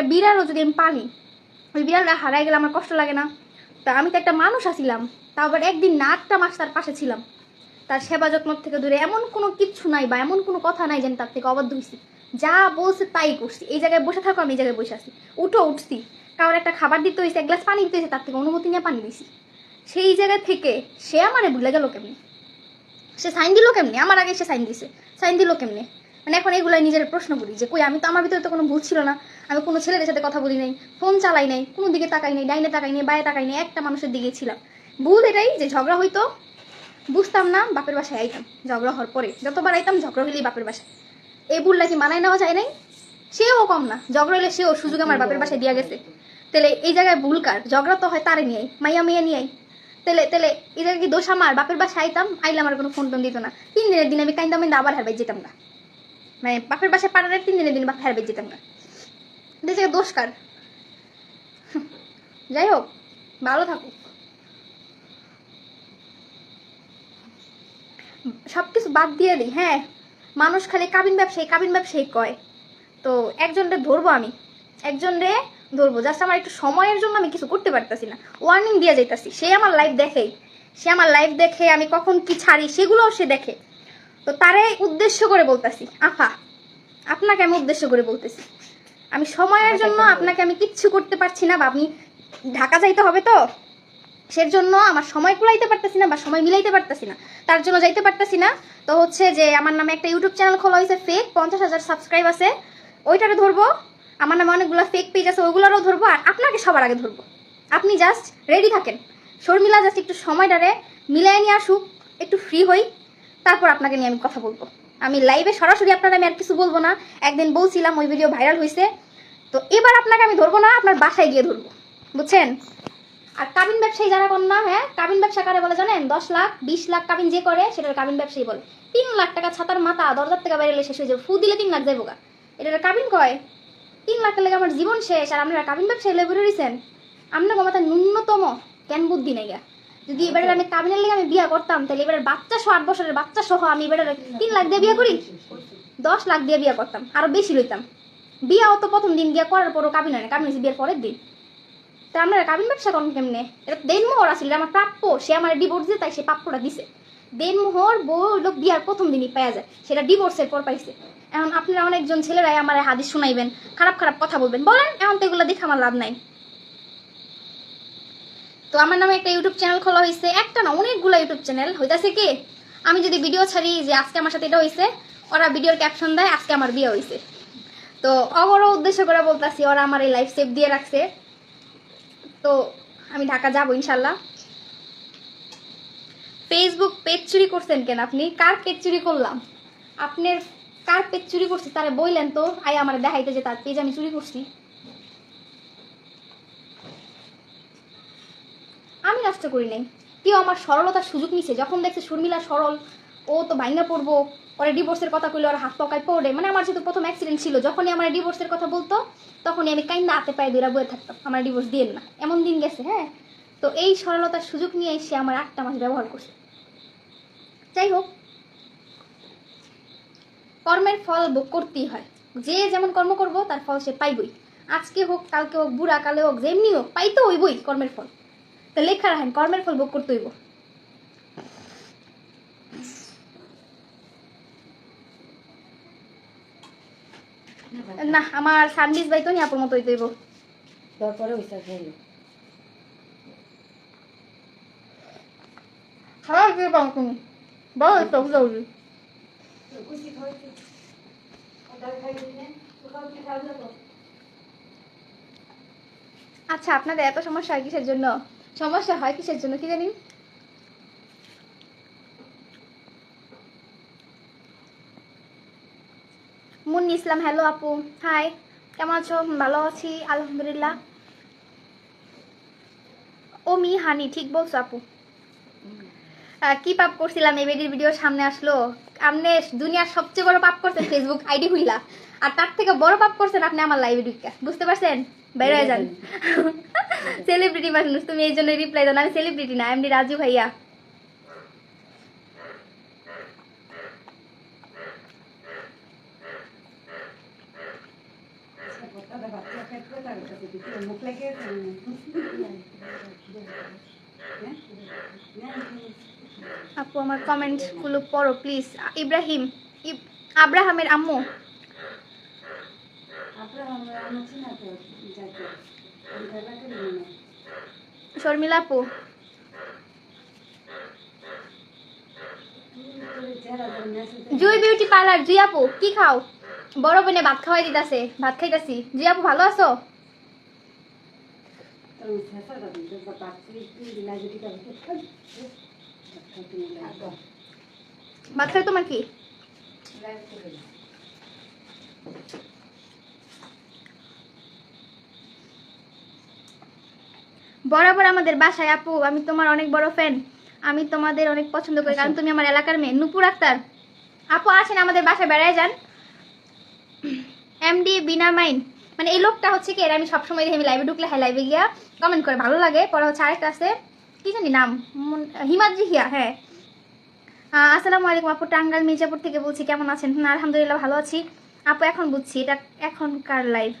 একটা বিড়ালও যদি আমি পালি, ওই বিড়ালটা হারাই গেলে আমার কষ্ট লাগে না। তা আমি তো একটা মানুষ আছিলাম, তা আবার একদিন না আটটা মাস তার পাশে ছিলাম। তার সেবা যত্ন থেকে দূরে এমন কোনো কিচ্ছু নাই বা এমন কোনো কথা নাই যেন তার থেকে অবাধ্য হয়েছি যা বলছে তাই করছি, এই জায়গায় বসে থাকো, আমি এই জায়গায় বসে আছি। উঠো, উঠছি। কারোর একটা খাবার দিতে হয়েছে এক গ্লাস পানি দিতে হয়েছে তার থেকে অনুমতি নিয়ে পানি দিয়েছি সেই জায়গা থেকে সে আমারে ভুলে গেল কেমনি? সে সাইন দিল কেমনি? আমার আগে সে সাইন দিছে। সাইন দিল কেমনি? মানে এখন এগুলাই নিজের প্রশ্ন করি যে, কই, আমি তো আমার ভিতরে তো কোনো ভুল ছিল না। আমি কোনো ছেলেদের সাথে কথা বলি নাই, ফোন চালাই নাই, কোনো দিকে তাকাই নাই, ডাইনে তাকাই নাই বাইরে তাকাই নাই, একটা মানুষের দিকে ছিলাম। ভুল এটাই যে ঝগড়া হইতো, বুঝতাম না, বাপের বাসায় আইতাম। ঝগড়া হওয়ার পরে যতবার আইতাম, ঝগড়া হইলেই বাপের বাসায়। এই ভুলটা কি মানায় নেওয়া যায় নাই? সেও কম না। ঝগড়া হলে সেও সুযোগ আমার বাপের বাসায় দিয়া গেছে। তাহলে এই জায়গায় ভুল কার? ঝগড়া তো হয় তারে নিয়ে মাইয়া মেয়ে নিয়ে তাহলে তাহলে এই জায়গায় কি দোষ আমার? বাপের বাসায় আইতাম, আইলে আমার কোনো ফোন টোন দিত না। তিন দিনের দিন আমি কাইন্দাম আবার হারবাই যেতাম না। মানে বাপের বাসায় পাড়ার তিন দিনের দিন বাপ হারবাই যেতাম না জায়গায় দোষ কার? যাই হোক, ভালো থাকুক। সব কিছু বাদ দিয়ে দিই হ্যাঁ? মানুষ খালি কাবিন ব্যবসায়ী কাবিন ব্যবসায়ী কয়। তো একজনরে ধরবো আমি। একজনরে ধরবো। জাস্ট আমার একটু সময়ের জন্য আমি কিছু করতে পারতাছি না। ওয়ার্নিং দিয়ে যাইতাছি। সে আমার লাইফ দেখেই সে আমার লাইফ দেখে আমি কখন কি ছাড়ি, সেগুলোও সে দেখে। তো তারে উদ্দেশ্য করে বলতাছি আফা আপনাকে আমি উদ্দেশ্য করে বলতেছি। আমি সময়ের জন্য আপনাকে আমি কিচ্ছু করতে পারছি না বা আপনি ঢাকা যাইতে হবে তো? সেজন্য আমার সময় কুলাইতে পারতেছি না বা সময় মিলাইতে পারতেছি না। তার জন্য যাইতে পারতেছি না। তো হচ্ছে যে আমার নামে একটা ইউটিউব চ্যানেল খোলা হয়েছে ফেক পঞ্চাশ হাজার সাবস্ক্রাইব আছে। ওইটারে ধরবো। আমার নামে অনেকগুলো ফেক পেজ আছে ওইগুলোরও ধরবো আর আপনাকে সবার আগে ধরবো। আপনি জাস্ট রেডি থাকেন। শর্মিলা জাস্ট একটু সময়টারে মিলাই নিয়ে আসুক একটু ফ্রি হই। তারপর আপনাকে নিয়ে আমি কথা বলব। আমি লাইভে সরাসরি আপনার আমি আর কিছু বলব না। একদিন বলছিলাম ওই ভিডিও ভাইরাল হয়েছে তো এবার আপনাকে আমি ধরবো না, আপনার বাসায় গিয়ে ধরবো। বুঝছেন? আর কাবিন ব্যবসায়ী যারা করেন না হ্যাঁ কাবিন ব্যবসা কারে বলে জানেন? দশ লাখ, বিশ লাখ কাবিন যে করে, সেটার কাবিন ব্যবসায়ী বলে। তিন লাখ টাকা ছাতার মাথা, দরজার থেকে বাইরে শেষ হয়ে যাবে। ফু দিলে তিন লাখ যাইব গা। এটার কাবিন কয়? তিন লাখের লেগে আমার জীবন শেষ, আর আপনারা কাবিন ব্যবসায়ী লেগে রয়েছেন আপনার মাথায় ন্যূনতম, জ্ঞান বুদ্ধি নেই গা। যদি এবারে আমি কাবিনের লেগে আমি বিয়ে করতাম, তাহলে এবারে বাচ্চা সহ আট বছরের বাচ্চা সহ আমি এবারে তিন লাখ দিয়ে বিয়ে করি? দশ লাখ দিয়ে বিয়ে করতাম, আরও বেশি লইতাম। বিয়াও তো প্রথম দিন গিয়া করার পরও কাবিন হয় না কাবিন বিয়ের পরের দিন। তা আপনারা কাবিন ব্যবসা করেন কেমনে? এটা দেনমোহর আসলে আমার প্রাপ্য, সে আমার ডিভোর্স দিয়ে তাই সে প্রাপ্যটা দিছে। দেনমোহর বউ লোক বিয়ার প্রথম দিনই পাওয়া যায়, সেটা ডিভোর্সের পর পাইছে। এখন আপনারা অনেকজন ছেলেরাই আমার হাদিস শুনাইবেন, খারাপ খারাপ কথা বলবেন। বলেন, এখন তো এগুলো দেখে আমার লাভ নাই। তো আমার নামে একটা ইউটিউব চ্যানেল খোলা হয়েছে একটা না, অনেকগুলো ইউটিউব চ্যানেল হইতাছে কি? আমি যদি ভিডিও ছাড়ি যে আজকে আমার সাথে এটা হয়েছে ওরা ভিডিওর ক্যাপশন দেয়, আজকে আমার বিয়ে হয়েছে তো অগরও উদ্দেশ্য করে বলতাছি, ওরা আমার এই লাইফ সেভ দিয়ে রাখছে। তো আমি ঢাকা যাব ইনশাল্লাহ। ফেসবুক পেজ চুরি করছেন কেন আপনি? কার পেজ চুরি করলাম? আপনার কার পেজ চুরি করছি? তারে বইলেন তো আই আমার দেখাইতে যে তার পেজ আমি চুরি করছি আমি নষ্ট করি নাই। কেউ আমার সরলতার সুযোগ নিছে, যখন দেখছে শর্মিলা সরল, ও তো ভাইঙ্গা পড়ব পরে ডিভোর্সের কথা কইলে, ওর হাত পকায় পড়ে মানে আমার যেহেতু প্রথম অ্যাক্সিডেন্ট ছিল, যখনই আমার ডিভোর্সের কথা বলতো, তখনই আমি কাইন্দা হাতে পায়ে দুরা বয়ে থাকতাম, আমার ডিভোর্স দিয়ে না। এমন দিন গেছে হ্যাঁ? তো এই সরলতার সুযোগ নিয়ে সে আমার আটটা মাস ব্যবহার করছে। যাই হোক, কর্মের ফল করতেই হয়। যে যেমন কর্ম করব, তার ফল সে পাইবই। আজকে হোক, কালকে হোক, বুড়া, কালে হোক, যেমনি হোক, পাইতে হইবই কর্মের ফল। তো লেখা রাখেন কর্মের ফল ভোগ করতে হইব। না আমার সার্ভিস বাই তো নি আপুর মতো তারপরে খাওয়া কি পাও তুমি? বলো তো বুঝাউলি আচ্ছা আপনাদের এত সমস্যা হয় কিসের জন্য? সমস্যা হয় কিসের জন্য কি জানি? মুন্নি ইসলাম হ্যালো আপু। হাই কেমন আছো? ভালো আছি আলহামদুলিল্লাহ। ও মি হানি ঠিক বলছো আপু? আহ, কি পাপ করছিলাম? এই বেডির ভিডিও সামনে আসলো। আপনি দুনিয়ার সবচেয়ে বড় পাপ করছেন ফেসবুক আইডি হইলা। আর তার থেকে বড় পাপ করছেন আপনি আমার লাইভ ঢুকা বুঝতে পারছেন? বের হয়ে যান। সেলিব্রিটি মানুষ, তুমি এই জন্য রিপ্লাই দাও আমি সেলিব্রিটি না এমডি রাজু ভাইয়া। আপু, আমার কমেন্টগুলো পড়ো প্লিজ ইব্রাহিম, ইব- আব্রাহামের আম্মু। শর্মিলা আপু। জুই বিউটি পার্লার, জুই আপু, কি খাও? বড় বোনে ভাত খাওয়াই দিতাছে, ভাত খাইতাছি। জুই আপু, ভালো আছো? ভাত খাই তোমার কি? বরাবর আমাদের বাসায় আপু আমি তোমার অনেক বড় ফ্যান আমি তোমাদের অনেক পছন্দ করি কারণ তুমি আমার এলাকার মেয়ে নুপুর আক্তার। আপু আসেন আমাদের বাসায় বেড়ায় যান। এমডি বিনা মাইন। মানে এই লোকটা হচ্ছে কি? এর আমি সবসময় দেখি আমি লাইভে ঢুকলে হ্যাঁ লাইভে গিয়া কমেন্ট করে ভালো লাগে। পরে হচ্ছে আরেকটা আছে কি জানি নাম? হিমাদ্রি হিয়া হ্যাঁ। আসসালামু আলাইকুম আপু টাঙ্গাল মির্জাপুর থেকে বলছি কেমন আছেন? হুম, আলহামদুলিল্লাহ ভালো আছি। আপু এখন বুঝছি এটা এখনকার লাইভ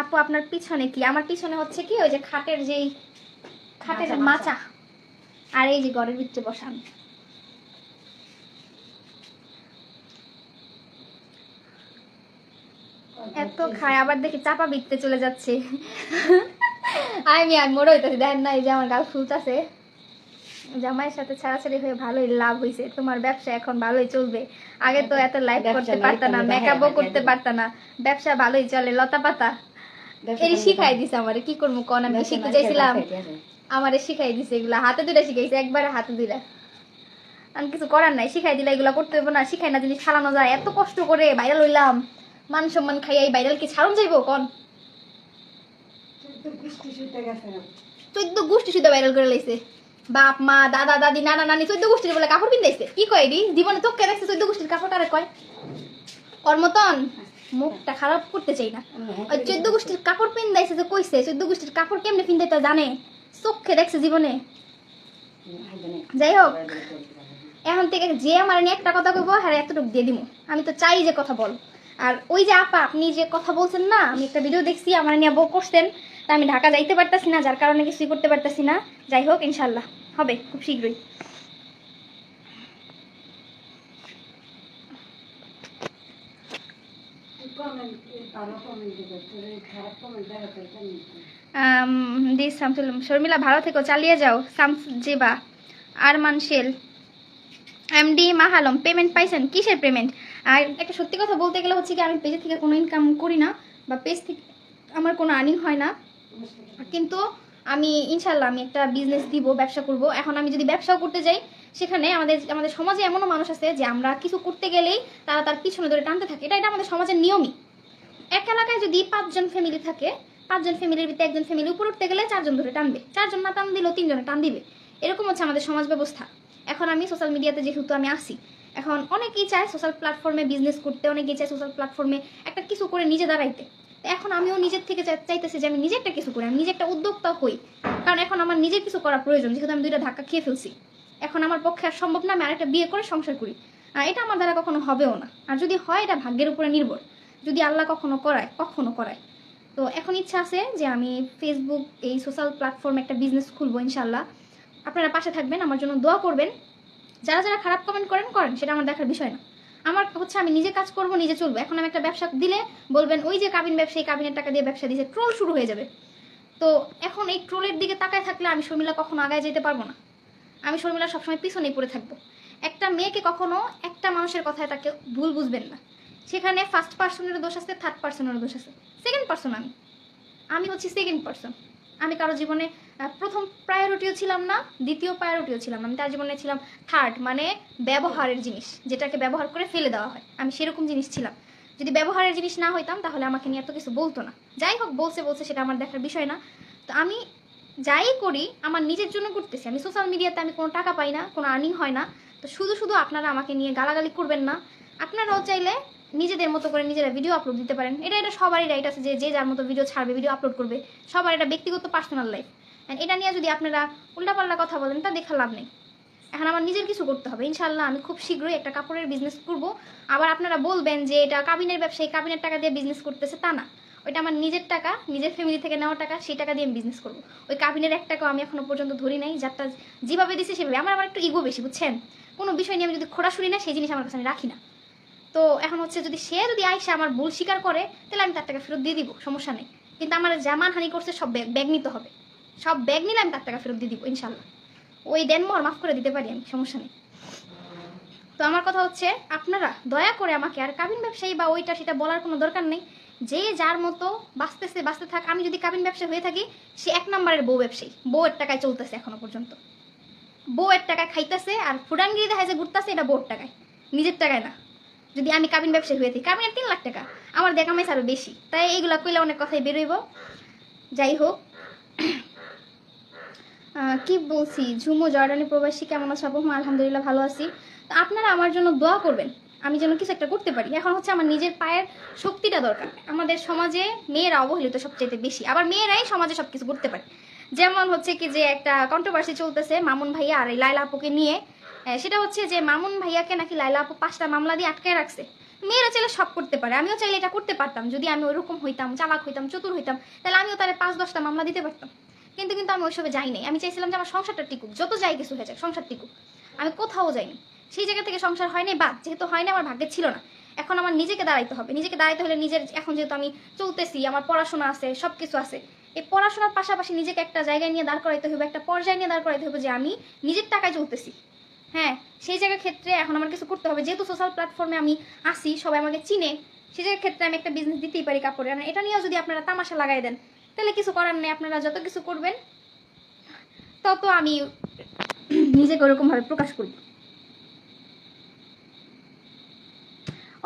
আপু আপনার পিছনে কি? আমার পিছনে হচ্ছে কি? ওই যে খাটের যেই খাটের মাচা, আর এই যে ঘরের ভিতরে বসান এত খায় আবার দেখি চাপা বিকতে চলে যাচ্ছে। আমি আর মোড় হইতেছি দেখেন না এই যে আমার গাল ফুলতাছে জামাইয়ের সাথে ছাড়াছাড়ি হয়ে ভালোই লাভ হয়েছে তোমার ব্যবসা এখন ভালোই চলবে। আগে তো এত লাইভ করতে পারতা না মেকআপও হ্যাঁ, করতে হ্যাঁ, পারতা না। ব্যবসা ভালোই চলে লতা পাতা এরই শিখাই দিছে আমারে কি করব কোন? আমি শিখতে চাইছিলাম। আমারে শিখাই দিছে এগুলা হাতে দুইটা শিখাইছে একবারে হাতে দুইটা আমি কিছু করার নাই শিখাই দিলে এগুলা করতে না শিখাই না জিনিস ছাড়ানো যায়। এত কষ্ট করে ভাইরাল হইলাম। মান সম্মান খাইয়া এই ভাইরাল কি ছাড়ন যাইবো কন? চোদ্দ গোষ্ঠী শুধু ভাইরাল করে লাইছে। বাপ মা দাদা দাদি নানা নানি চোদ্দ গোষ্ঠীর বলে কাপড় পিন্দাইছে কি কয় এডি জীবনে তোকে দেখছে চোদ্দ গোষ্ঠীর কাপড় কারে কয়? ওর মতন মুখটা খারাপ করতে চাই না। ওই চোদ্দ গোষ্ঠীর কাপড় পিন্দাইছে যে কইছে চোদ্দ গোষ্ঠীর কাপড় কেমনে পিন্দাইতে জানে? চোখে দেখছে জীবনে। যাই হোক এখন থেকে যে আমার নিয়ে একটা কথা কইবো হ্যাঁ এতটুকু দিয়ে দিব আমি তো চাই যে কথা বল। আর ওই যে আপা আপনি যে কথা বলছেন না আমি একটা ভিডিও দেখছি আমার নিয়ে বউ করছেন তা আমি ঢাকা যাইতে পারতাছি না যার কারণে কিছুই করতে পারতাছি না। যাই হোক ইনশাল্লাহ হবে খুব শীঘ্রই। দি শামসুল, শর্মিলা, ভালো থেকো, চালিয়ে যাও। শামস আরমান শেল, এমডি মাহালম পেমেন্ট পাইছেন? কিসের পেমেন্ট আর একটা সত্যি কথা বলতে গেলে হচ্ছে কি, আমি পেজের থেকে কোনো ইনকাম করি না, বা পেজ থেকে আমার কোনো আর্নিং হয় না। কিন্তু আমি ইনশাল্লাহ আমি একটা বিজনেস দিব, ব্যবসা করব। এখন আমি যদি ব্যবসাও করতে যাই সেখানে আমাদের আমাদের সমাজে এমনও মানুষ আছে যে আমরা কিছু করতে গেলেই তারা তার পিছনে ধরে টানতে থাকে। এটা এটা আমাদের সমাজের নিয়মই। এক এলাকায় যদি পাঁচজন ফ্যামিলি থাকে, পাঁচজন ফ্যামিলির ভিতরে একজন ফ্যামিলি উপর উঠতে গেলে চারজন ধরে টানবে। চারজন না টান দিলেও তিনজনে টান দিবে। এরকম হচ্ছে আমাদের সমাজ ব্যবস্থা। এখন আমি সোশ্যাল মিডিয়াতে যেহেতু আমি আসি এখন অনেকেই চায় সোশ্যাল প্ল্যাটফর্মে বিজনেস করতে, অনেকেই চায় সোশ্যাল প্ল্যাটফর্মে একটা কিছু করে নিজে দাঁড়াইতে। এখন আমিও নিজের থেকে চাই- চাইতেছি যে আমি নিজে একটা কিছু করি, আমি নিজে একটা উদ্যোক্তা হই। কারণ এখন আমার নিজের কিছু করা প্রয়োজন, যেহেতু আমি দুইটা ধাক্কা খেয়ে ফেলছি। এখন আমার পক্ষে আর সম্ভব না, আমি আরেকটা বিয়ে করে সংসার করি। এটা আমার দ্বারা কখনো হবেও না। আর যদি হয়, এটা ভাগ্যের উপরে নির্ভর। যদি আল্লাহ কখনো করায় কখনো করায়। তো এখন ইচ্ছা আছে যে আমি ফেসবুক এই সোশ্যাল প্ল্যাটফর্মে একটা বিজনেস খুলবো ইনশাল্লাহ আপনারা পাশে থাকবেন, আমার জন্য দোয়া করবেন। যারা যারা খারাপ কমেন্ট করেন করেন, সেটা আমার দেখার বিষয় না। আমার হচ্ছে আমি নিজে কাজ করব, নিজে চলবো। এখন আমি একটা ব্যবসা দিলে বলবেন, ওই যে কাবিন ব্যবসায়ী কাবিনের টাকা দিয়ে ব্যবসা দিয়েছে ট্রোল শুরু হয়ে যাবে। তো এখন এই ট্রোলের দিকে তাকায় থাকলে আমি শর্মিলা কখনো আগায় যেতে পারব না। আমি শর্মিলা সবসময় পিছনেই পড়ে থাকব। একটা মেয়েকে কখনো একটা মানুষের কথায় তাকে ভুল বুঝবেন না। সেখানে ফার্স্ট পার্সনের দোষ আছে থার্ড পার্সনের দোষ আছে। সেকেন্ড পার্সন আমি। আমি হচ্ছি সেকেন্ড পার্সন আমি কারও জীবনে প্রথম প্রায়োরিটিও ছিলাম না, দ্বিতীয় প্রায়োরিটিও ছিলাম আমি তার জীবনে ছিলাম থার্ড মানে ব্যবহারের জিনিস, যেটাকে ব্যবহার করে ফেলে দেওয়া হয়। আমি সেরকম জিনিস ছিলাম। যদি ব্যবহারের জিনিস না হইতাম, তাহলে আমাকে নিয়ে এত কিছু বলতো না। যাই হোক, বলছে বলছে, সেটা আমার দেখার বিষয় না। তো আমি যাই করি, আমার নিজের জন্য করতেছি। আমি সোশ্যাল মিডিয়াতে আমি কোনো টাকা পাই না, কোনো আর্নিং হয় না। তো শুধু শুধু আপনারা আমাকে নিয়ে গালাগালি করবেন না। আপনারাও চাইলে নিজেদের মতো করে নিজেরা ভিডিও আপলোড দিতে পারেন। এটা এটা সবারই রাইট আছে যে যে যার মতো ভিডিও ছাড়বে ভিডিও আপলোড করবে, সবার এটা ব্যক্তিগত পার্সোনাল লাইফ এটা নিয়ে যদি আপনারা উল্টাপাল্টা কথা বলেন, তা দেখা লাভ নেই। এখন আমার নিজের কিছু করতে হবে। ইনশাল্লাহ আমি খুব শীঘ্রই একটা কাপড়ের বিজনেস করব। আবার আপনারা বলবেন যে, এটা কাবিনের ব্যবসায়ী, কাবিনের টাকা দিয়ে বিজনেস করতেছে, তা না। ওইটা আমার নিজের টাকা, নিজের ফ্যামিলি থেকে নেওয়া টাকা, সেই টাকা দিয়ে আমি বিজনেস করব। ওই কাবিনের এক টাকাও আমি এখনও পর্যন্ত ধরি নাই, যারটা যেভাবে দিছি সেভাবে। আমার আবার একটু ইগো বেশি, বুঝছেন? কোনো বিষয় নিয়ে আমি যদি খোড়া শুনি না সেই জিনিস আমার কাছে আমি রাখি না। তো এখন হচ্ছে যদি সে যদি আইসে আমার ভুল স্বীকার করে, তাহলে আমি তার টাকা ফেরত দিয়ে দিব, সমস্যা নেই। কিন্তু আমার জামান হানি করছে, সব ব্যাগ ব্যাগ নিতে হবে। সব ব্যাগ নিলে আমি তার টাকা ফেরত দিয়ে দিব, ইনশাল্লাহ। ওই দেন মর, মাফ করে দিতে পারি আমি, সমস্যা নেই। তো আমার কথা হচ্ছে, আপনারা দয়া করে আমাকে আর কাবিন ব্যবসায়ী বা ওইটা সেটা বলার কোনো দরকার নেই। যে যার মতো বাঁচতেছে, বাঁচতে থাক। আমি যদি কাবিন ব্যবসা হয়ে থাকি, সে এক নম্বরের বউ ব্যবসায়ী। বউয়ের টাকায় চলতেছে এখনও পর্যন্ত। বউয়ের টাকায় খাইতেছে আর ফুডানগিরি দেখা যায় ঘুরতেছে, এটা বউর টাকায়। নিজের টাকায় না। যদি আমি কাবিন ব্যবসায়ী হয়ে থাকি, কাবিনের তিন লাখ টাকা। আমার দেখা মাইছে আরও বেশি। তাই এইগুলা কইলে অনেক কথাই বেরোইব যাই হোক কি বলছি? ঝুমু জর্ডানি প্রবাসী কেমন আছো? আপু আলহামদুলিল্লাহ ভালো আছি। তো আপনারা আমার জন্য দোয়া করবেন, আমি যেন কিছু একটা করতে পারি। এখন হচ্ছে আমার নিজের পায়ের শক্তিটা দরকার। আমাদের সমাজে মেয়েরা অবহেলিত সবচেয়ে বেশি। আবার মেয়েরাই সমাজে সব কিছু করতে পারে। যেমন হচ্ছে কি যে একটা কন্ট্রোভার্সি চলতেছে মামুন ভাইয়া আর এই লাইলা আপুকে নিয়ে। সেটা হচ্ছে যে মামুন ভাইয়াকে নাকি লাইলা আপু পাঁচটা মামলা দিয়ে আটকায় রাখছে। মেয়েরা চাইলে সব করতে পারে। আমিও চাইলে এটা করতে পারতাম। যদি আমি ওইরকম হইতাম, চালাক হইতাম, চতুর হইতাম, তাহলে আমিও তাহলে পাঁচ, দশটা মামলা দিতে পারতাম। কিন্তু কিন্তু আমি ওইসবে যাই নাই। আমি চাইছিলাম যে আমার সংসারটা টিকুক, যত যাই কিছু হয়ে যাক, সংসার টিকুক। আমি কোথাও যাইনি। সেই জায়গা থেকে সংসার হয়নি বা যেহেতু হয়নি, আমার ভাগ্যে ছিল না। এখন আমার নিজেকে দাঁড়াইতে হবে। নিজেকে দাঁড়াইতে হলে নিজের, এখন যেহেতু আমি চলতেছি, আমার পড়াশোনা আছে সব কিছু আছে, এই পড়াশোনার পাশাপাশি নিজেকে একটা জায়গায় নিয়ে দাঁড় করাইতে হবে একটা পর্যায়ে নিয়ে দাঁড় করাইতে হবে যে আমি নিজের টাকায় চলতেছি। হ্যাঁ সেই জায়গার ক্ষেত্রে এখন আমার কিছু করতে হবে। যেহেতু সোশ্যাল প্ল্যাটফর্মে আমি আসি সবাই আমাকে চিনে, সেই জায়গার ক্ষেত্রে আমি একটা বিজনেস দিতেই পারি কাপড়ে। আর এটা নিয়েও যদি আপনারা তামাশা লাগাই দেন, তাহলে কিছু করার নেই। আপনারা যত কিছু করবেন, তত আমি নিজেকে ওরকমভাবে প্রকাশ করব।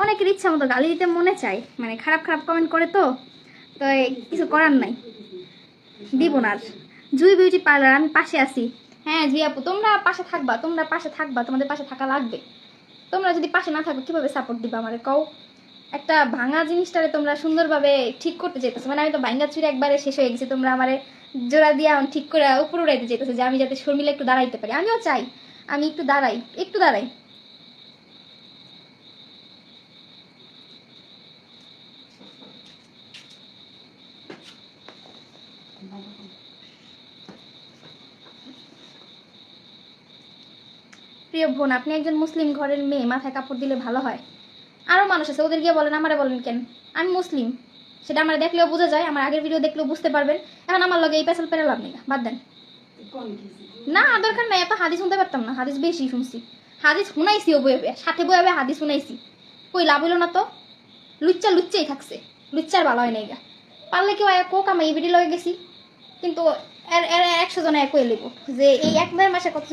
অনেকের ইচ্ছা মতো গালি দিতে মনে চায় মানে খারাপ খারাপ কমেন্ট করে তো তো কিছু করার নাই। দিব না আর। জুই বিউটি পার্লার, আমি পাশে আছি। হ্যাঁ জি আপু, তোমরা পাশে থাকবা, তোমরা পাশে থাকবা, তোমাদের পাশে থাকা লাগবে। তোমরা যদি পাশে না থাকো, কীভাবে সাপোর্ট দিবা আমারে? কও। একটা ভাঙা জিনিসটারে তোমরা সুন্দরভাবে ঠিক করতে চাইতেছো মানে আমি তো ভাঙ্গা চুরি একবারে শেষ হয়ে গেছি, তোমরা আমারে জোড়া দিয়ে ঠিক করে উপরে উড়াইতে চাইতেছো যে আমি যাতে শর্মিলা একটু দাঁড়াইতে পারি। আমিও চাই, আমি একটু দাঁড়াই একটু দাঁড়াই। বোন, আপনি একজন মুসলিম, ঘরের মেয়ে, মাথায় কাপড় দিলে ভালো হয়। আরও মানুষ আছে, ওদের গিয়ে বলেন, আমারে বলেন কেন? আমি মুসলিম। সেটা আমার দেখলেও বোঝা যায়, আমার আগের ভিডিও দেখলেও বুঝতে পারবেন। এখন আমার লগে এই পেশাল পেরে লাভ নেই, বাদ দেন। না দরকার নাই, এত হাদিস শুনতে পারতাম না, হাদিস বেশি শুনছি। হাদিস শুনাইছি ও বয়ে সাথে বয়ে হাদিস শুনাইছি। কই লাভ হইল না তো? লুচ্চা লুচ্চাই থাকছে, লুচ্চার ভালো হয় নাই গা। পারলে কেউ কোক আমি এই ভিডিও লগে গেছি, কিন্তু একশো জনে একই লিব যে এই এক দেড় মাসে কত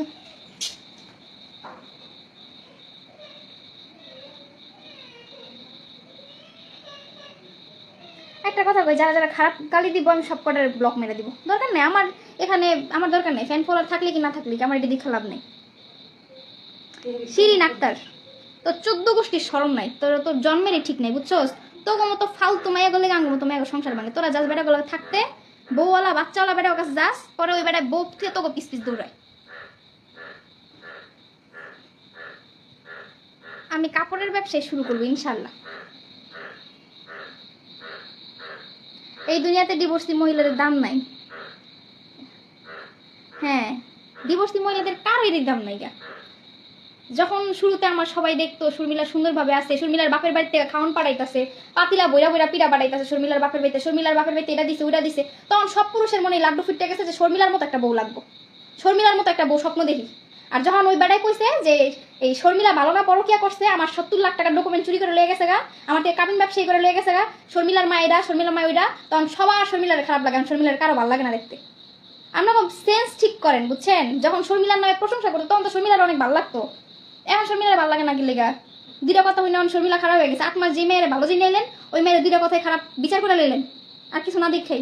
একটা কথা যারা যারা খারাপ গালি দিব, আমি সব কটার ব্লক মেরে দিব। দরকার নেই, আমার এখানে আমার দরকার নেই ফ্যান ফলোয়ার থাকলে কি না থাকলে কি, আমার এটা দেখে লাভ নেই। শিরিন আক্তার, তোর চোদ্দ গোষ্ঠীর সরম নাই, তোর তোর জন্মেরই ঠিক নেই, বুঝছোস? তোকে মতো ফালতু মাইয়া গলে গাঙ্গ মতো মাইয়া সংসার ভাঙে তোরা যাস বেটা গুলো থাকতে, বউওয়ালা, বাচ্চাওয়ালা বেটা কাছে যাস, পরে ওই বেটায় বউ থেকে তোকে পিস পিস দৌড়ায়। আমি কাপড়ের ব্যবসায় শুরু করব, ইনশাল্লাহ। এই দুনিয়াতে ডিভোর্সি মহিলাদের দাম নাই। হ্যাঁ ডিভোর্সি মহিলাদের কারোরই দাম নাই গা। যখন শুরুতে আমার সবাই দেখতো শর্মিলা সুন্দরভাবে আছে, শর্মিলার বাপের বাড়ি থেকে খাওয়ান পাঠাইতেছে পাতিলা বইরা বইরা পিড়া পাঠাইতেছে শর্মিলার বাপের বাড়িতে, শর্মিলার বাপের বাড়িতে এটা দিছে ওটা দিছে। তখন সব পুরুষের মনে লাড্ডু ফুটতে গেছে যে শর্মিলার মতো একটা বউ লাগবো। শর্মিলার মতো একটা বউ স্বপ্ন দেখি। আর যখন ওই বেড়াই কইছে যে এই শর্মিলা ভালো না পরকিয়া করছে, আমার সত্তর লাখ টাকার ডকুমেন্ট চুরি করে লয়ে গেছে গা, আমার থেকে কাবিন ব্যবসায়ী করে লয়ে গেছে গা, শর্মিলার মা এরা শর্মিলার মা ওইটা তখন সবার শর্মিলার খারাপ লাগে আর শর্মিলার কারও ভালো লাগে না দেখতে। আমরা সেন্স ঠিক করেন, বুঝছেন? যখন শর্মিলার নামে প্রশংসা করতো, তখন তো শর্মিলার অনেক ভালো লাগতো। এখন শর্মিলার ভালো লাগে না কি লেগা দুইটা কথা হইলে এখন শর্মিলা খারাপ হয়ে গেছে। আট মাস যে মেয়ের ভালো জিনিস নিলেন ওই মেয়ের দুইটা কথায় খারাপ বিচার করে নিলেন আর কিছু না দেখেই।